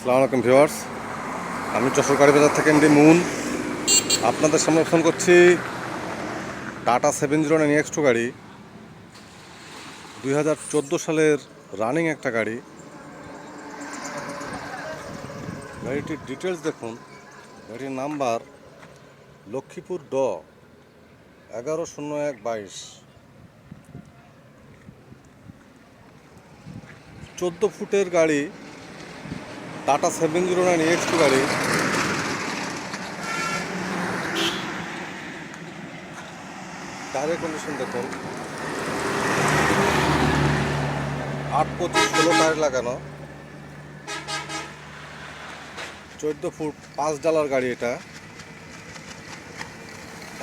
সালাম ভিউয়ার্স। আমি গাড়ি বাজার থেকে এমডি মুন। আপনাদের সামনে ফোন করছি Tata seven zero nine X two গাড়ি। দুই হাজার চোদ্দ সালের রানিং একটা গাড়ি। গাড়িটির ডিটেলস দেখুন। গাড়ির নাম্বার লক্ষ্মীপুর ড এগারো শূন্য এক বাইশ। চোদ্দ ফুটের গাড়ি Tata seven zero nine X two গাড়ি। টায়ারের কন্ডিশন দেখুন। আট পঁচিশ ষোলো টায়ার লাগানো। চোদ্দ ফুট পাঁচ ডালার গাড়ি এটা।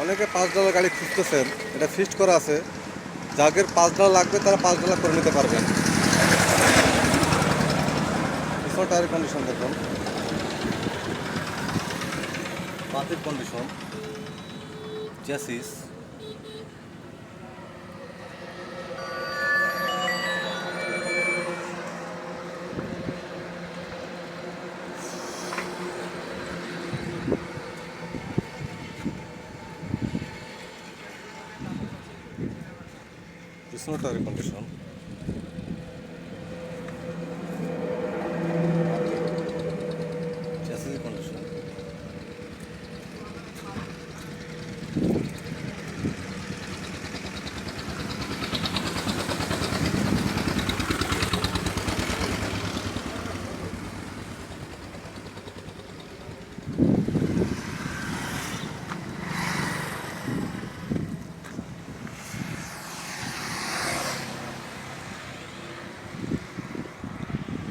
অনেকে পাঁচ ডালার গাড়ি খুঁজতেছেন, এটা ফিক্সড করা আছে। যাদের পাঁচ ডালা লাগবে তারা পাঁচ ডালা করে নিতে পারবেন। পিছনে টায়ারের কন্ডিশন দেখুন। পাতির কন্ডিশন চ্যাসিস পিছনে টায়ারের কন্ডিশন চ্যাসিস কন্ডিশন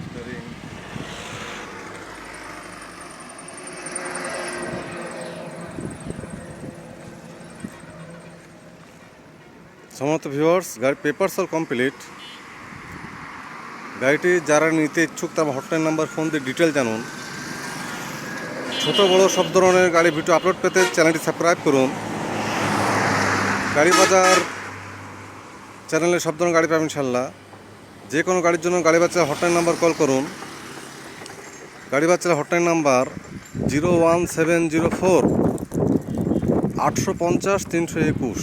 স্টিয়ারিং সমস্ত ভিউয়ার্স গাড়ি পেপারস আর কমপ্লিট গাড়িটি যারা নিতে ইচ্ছুক তার হটলাইন নাম্বার ফোন দিয়ে ডিটেল জানুন। ছোট, বড় সব ধরনের গাড়ি ভিডিও আপলোড পেতে চ্যানেলটি সাবস্ক্রাইব করুন। গাড়ি বাজার চ্যানেলে সব ধরনের গাড়ি পাবেন ইনশাল্লাহ যে কোনো গাড়ির জন্য গাড়ি বাচ্চার হটলাইন নাম্বার কল করুন। গাড়ি বাচ্চার hotline number zero one seven zero four আটশো পঞ্চাশ, তিনশো একুশ।